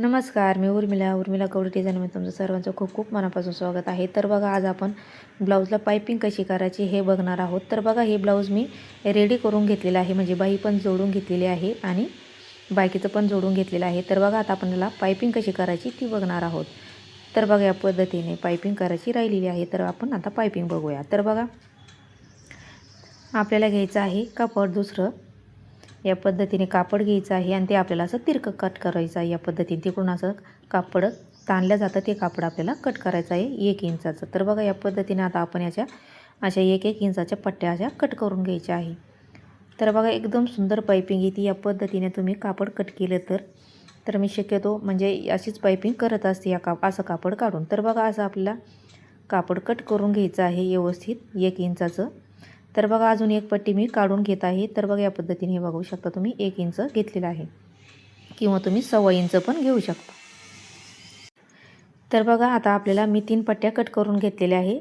नमस्कार मी उर्मिला. उर्मिला कवडी डिझाईनमध्ये तुमचं सर्वांचं खूप खूप मनापासून स्वागत आहे. तर बघा आज आपण ब्लाऊजला पायपिंग कशी करायची हे बघणार आहोत. तर बघा हे ब्लाऊज मी रेडी करून घेतलेलं आहे. म्हणजे बाई पण जोडून घेतलेली आहे आणि बायकीचं पण जोडून घेतलेलं आहे. तर बघा आता आपण याला पायपिंग कशी करायची ती बघणार आहोत. तर बघा या पद्धतीने पायपिंग करायची राहिलेली आहे. तर आपण आता पायपिंग बघूया. तर बघा आपल्याला घ्यायचं आहे कापड दुसरं. या पद्धतीने कापड घ्यायचं आहे आणि ते आपल्याला असं तिरकं कट करायचं आहे. या पद्धतीने तिकडून असं कापड ताणलं जातं. ते कापड आपल्याला कट करायचं आहे एक इंचाचं. तर बघा या पद्धतीने आता आपण याच्या अशा एक एक इंचाच्या पट्ट्या अशा कट करून घ्यायच्या आहे. तर बघा एकदम सुंदर पायपिंग येते. या पद्धतीने तुम्ही कापड कट केलं तर तर मी शक्यतो म्हणजे अशीच पायपिंग करत असते या काप असं कापड काढून. तर बघा असं आपल्याला कापड कट करून घ्यायचं आहे. व्यवस्थित एक इंचाचं. तर बघा अजून एक पट्टी मी काढून घेत आहे. तर बघा या पद्धतीने हे बघू शकता तुम्ही. एक इंच घेतलेलं आहे. किंवा तुम्ही सव्वा इंच पण घेऊ शकता. तर बघा आता आपल्याला मी तीन पट्ट्या कट करून घेतलेल्या आहे.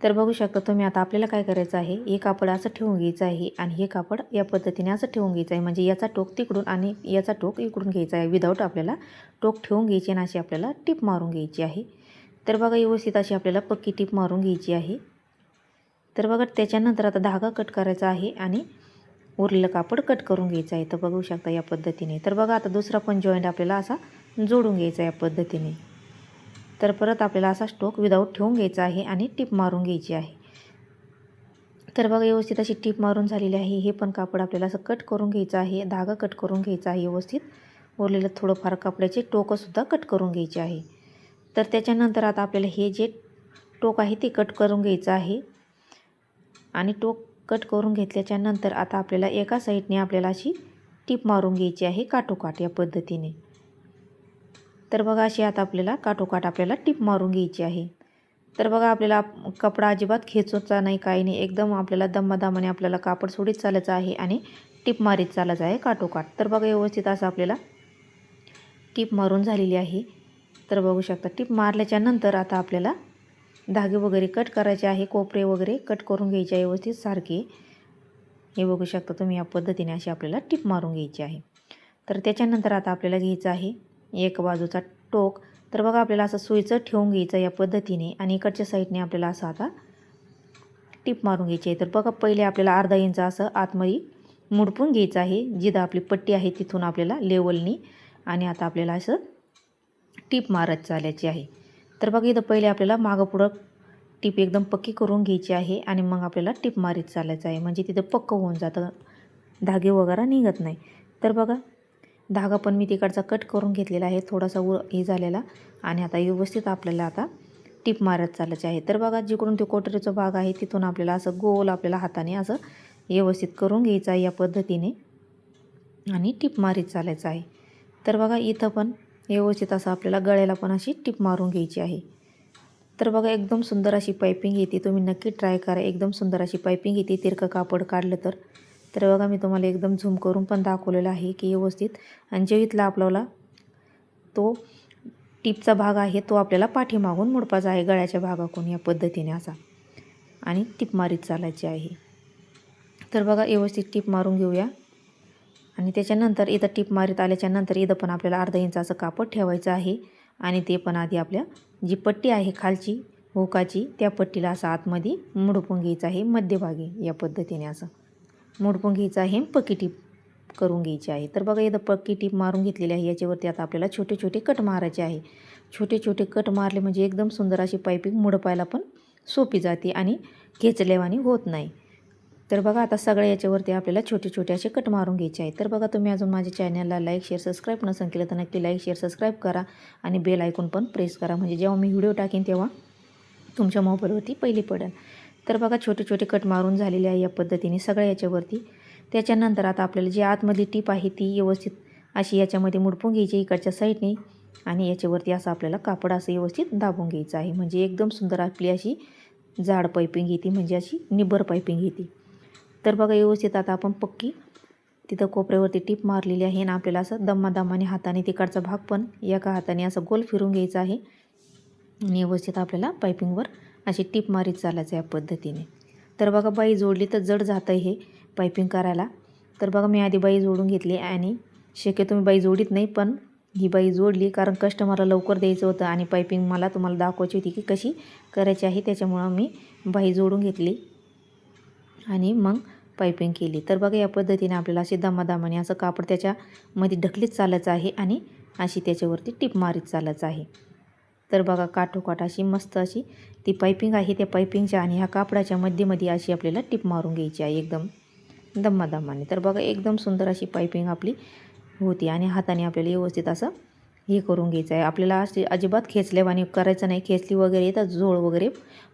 तर बघू शकता तुम्ही आता आपल्याला काय करायचं आहे? हे कापड असं ठेवून घ्यायचं आहे आणि हे कापड या पद्धतीने असं ठेवून घ्यायचं आहे. म्हणजे याचा टोक तिकडून आणि याचा टोक इकडून घ्यायचा आहे. विदाऊट आपल्याला टोक ठेवून घ्यायची आणि अशी आपल्याला टीप मारून घ्यायची आहे. तर बघा व्यवस्थित अशी आपल्याला पक्की टीप मारून घ्यायची आहे. तर बघा त्याच्यानंतर आता धागा कट करायचा आहे आणि उरलेलं कापड कट करून घ्यायचं आहे. तर बघू शकता या पद्धतीने. तर बघा आता दुसरा पण जॉईंट आपल्याला असा जोडून घ्यायचा या पद्धतीने. तर परत आपल्याला असा स्टोक विदाऊट ठेवून घ्यायचा आहे आणि टिप मारून घ्यायची आहे. तर बघा व्यवस्थित अशी टीप मारून झालेली आहे. हे पण कापड आपल्याला असं कट करून घ्यायचं आहे. धागा कट करून घ्यायचा आहे व्यवस्थित. उरलेलं थोडंफार कपड्याचे टोकंसुद्धा कट करून घ्यायचे आहे. तर त्याच्यानंतर आता आपल्याला हे जे टोक आहे ते कट करून घ्यायचं आहे. आणि टोक कट करून घेतल्याच्या नंतर आता आपल्याला एका साईडने आपल्याला अशी टीप मारून घ्यायची आहे काठोकाठ या पद्धतीने. तर बघा अशी आता आपल्याला काठोकाठ आपल्याला टीप मारून घ्यायची आहे. तर बघा आपल्याला कपडा अजिबात खेचोचा नाही काही नाही. एकदम आपल्याला दमादमाने आपल्याला कापड सोडीत चालायचं आहे आणि टीप मारीत चालायचं आहे काठोकाठ तर बघा व्यवस्थित असं आपल्याला टीप मारून झालेली आहे. तर बघू शकता टीप मारल्याच्या नंतर आता आपल्याला धागे वगैरे कट करायचे आहे कोपरे वगैरे कट करून घ्यायचे आहे व्यवस्थित सारखे. हे बघू शकता तुम्ही या पद्धतीने अशी आपल्याला टिप मारून घ्यायची आहे. तर त्याच्यानंतर आता आपल्याला घ्यायचं आहे एक बाजूचा टोक. तर बघा आपल्याला असं सुईचं ठेवून घ्यायचं या पद्धतीने आणि इकडच्या साईडने आपल्याला असं आता टिप मारून घ्यायची आहे. तर बघा पहिले आपल्याला अर्धा इंच असं आतमध्ये मुडपून घ्यायचं आहे. जिथं आपली पट्टी आहे तिथून आपल्याला लेवलनी आणि आता आपल्याला असं टिप मारत चालायची आहे. तर बघा इथं पहिले आपल्याला मागं पुढं टीप एकदम पक्की करून घ्यायची आहे आणि मग आपल्याला टीप मारीत चालायचं आहे. म्हणजे तिथं पक्क होऊन जातं. धागे वगैरे निघत नाही. तर बघा धागा पण मी तिकडचा कट करून घेतलेला आहे. थोडासा उ हे झालेला आणि आता व्यवस्थित आपल्याला आता टीप मारत चालायचे आहे. तर बघा जिकडून ते कोटरीचा भाग आहे तिथून आपल्याला असं गोल आपल्याला हाताने असं व्यवस्थित करून घ्यायचं आहे या पद्धतीने आणि टीप मारीत चालायचं आहे. तर बघा इथं पण व्यवस्थित असं आपल्याला गळ्याला पण अशी टिप मारून घ्यायची आहे. तर बघा एकदम सुंदर अशी पायपिंग येते. तुम्ही नक्की ट्राय करा. एकदम सुंदर अशी पायपिंग येते. तिरकं कापड काढलं तर. तर बघा मी तुम्हाला एकदम झूम करून पण दाखवलेलं आहे की व्यवस्थित. आणि जे इथला आपल्याला तो टिपचा भाग आहे तो आपल्याला पाठीमागून मुडपाचा आहे गळ्याच्या भागाकडून या पद्धतीने असा. आणि टिप मारीत चालायची आहे. तर बघा व्यवस्थित टिप मारून घेऊया. आणि त्याच्यानंतर इथं टीप मारीत आल्याच्यानंतर इथं पण आपल्याला अर्धा इंच असं कापड ठेवायचं आहे. आणि ते पण आधी आपल्या जी पट्टी आहे खालची हुकाची त्या पट्टीला असं आतमध्ये मुडपून घ्यायचं आहे. मध्यभागी या पद्धतीने असं मुडपून घ्यायचं आहे पक्की टीप करून घ्यायची आहे. तर बघा इथं पक्की टीप मारून घेतलेली आहे. याच्यावरती आता आपल्याला छोटे छोटे कट मारायचे आहे. छोटे छोटे कट मारले म्हणजे एकदम सुंदर अशी पायपिंग मुडपायला पण सोपी जाते आणि खेचलेवानी होत नाही. तर बघा आता सगळ्या याच्यावरती आपल्याला छोटे छोटे असे कट मारून घ्यायचे आहे तर बघा तुम्ही अजून माझ्या चॅनलला लाईक शेअर सबस्क्राईब नसेल केलं तर नक्की लाईक शेअर सबस्क्राईब करा आणि बेल ऐकून पण प्रेस करा. म्हणजे जेव्हा मी व्हिडिओ टाकेन तेव्हा तुमच्या मोबाईलवरती पहिली पडेल. तर बघा छोटे छोटे कट मारून झालेले आहे या पद्धतीने सगळ्या याच्यावरती. त्याच्यानंतर आता आपल्याला जी आतमधली टीप आहे ती व्यवस्थित अशी याच्यामध्ये मुडपून घ्यायची इकडच्या साईडने आणि याच्यावरती असं आपल्याला कापड असं व्यवस्थित दाबून घ्यायचं आहे. म्हणजे एकदम सुंदर आपली अशी जाड पायपिंग येते म्हणजे अशी निबर पायपिंग येते. तर बघा व्यवस्थित आता आपण पक्की तिथं कोपऱ्यावरती टीप मारलेली आहे आणि आपल्याला असं दमादमाने हाताने तिकडचा भाग पण एका हाताने असं गोल फिरून घ्यायचा आहे. आणि व्यवस्थित आपल्याला पायपिंगवर अशी टीप मारीत चालायचं या पद्धतीने. तर बघा बाई जोडली तर जड जातं हे पायपिंग करायला. तर बघा मी आधी बाई जोडून घेतली आणि शक्यतो मी बाई जोडीत नाही पण ही बाई जोडली कारण कस्टमरला लवकर द्यायचं होतं आणि पायपिंग मला तुम्हाला दाखवायची होती की कशी करायची आहे त्याच्यामुळं मी बाई जोडून घेतली. आणि मग पायपिंग केली. तर बघा या पद्धतीने आपल्याला अशी दमादमाने असं कापड त्याच्यामध्ये ढकलीत चालायचं आहे आणि अशी त्याच्यावरती टिप मारीत चालायचं आहे. तर बघा काठोकाठ अशी मस्त अशी ती पायपिंग आहे त्या पायपिंगच्या आणि ह्या कापडाच्या मध्येमध्ये अशी आपल्याला टिप मारून घ्यायची आहे एकदम दमादमाने. तर बघा एकदम सुंदर अशी पायपिंग आपली होती आणि हाताने आपल्याला व्यवस्थित असं हे करून घ्यायचं आहे. आपल्याला अशी अजिबात खेचल्यावानी करायचं नाही. खेचली वगैरे तर झोळ वगैरे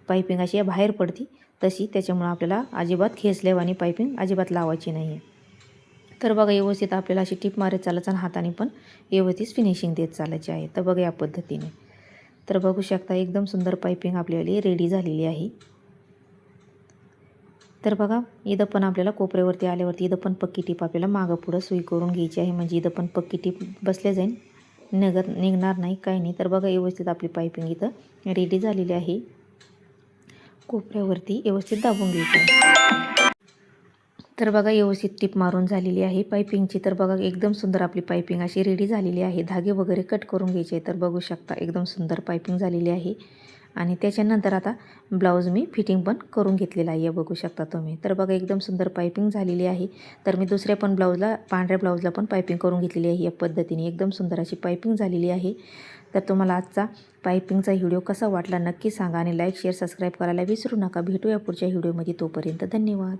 पायपिंग अशी बाहेर पडती. तशी त्याच्यामुळं आपल्याला अजिबात खेचल्यावानी पायपिंग अजिबात लावायची नाही आहे तर बघा व्यवस्थित आपल्याला अशी टीप मारत चालायचं आणि हाताने पण व्यवस्थित फिनिशिंग देत चालायची आहे. तर बघा या पद्धतीने. तर बघू शकता एकदम सुंदर पायपिंग आपल्याला रेडी झालेली आहे. तर बघा इथं पण आपल्याला कोपऱ्यावरती आल्यावरती इथं पण पक्की टीप आपल्याला मागं पुढं सुई करून घ्यायची आहे. म्हणजे इथं पण पक्की टीप बसल्या जाईल निघत निघणार नाही काही नाही. तर बघा व्यवस्थित आपली पायपिंग इथं रेडी झालेली आहे. कोपऱ्यावरती व्यवस्थित दाबून घ्यायचं. तर बघा व्यवस्थित टिप मारून झालेली आहे. पायपिंगची तर बघा एकदम सुंदर आपली पायपिंग अशी रेडी झालेली आहे. धागे वगैरे कट करून घ्यायचे तर बघू शकता एकदम सुंदर पायपिंग झालेली आहे. आणि त्याच्यानंतर आता ब्लाऊज मी फिटिंग पण करून घेतलेलं आहे बघू शकता तुम्ही. तर बघा एकदम सुंदर पायपिंग झालेली आहे. तर मी दुसऱ्या पण ब्लाऊजला पांढऱ्या ब्लाऊजला पण पायपिंग करून घेतलेली आहे या पद्धतीने. एकदम सुंदर अशी पायपिंग झालेली आहे. तर तुम्हाला आजचा पायपिंगचा व्हिडिओ कसा वाटला नक्की सांगा आणि लाईक शेअर सबस्क्राईब करायला विसरू नका. भेटूया पुढच्या व्हिडिओमध्ये तोपर्यंत धन्यवाद.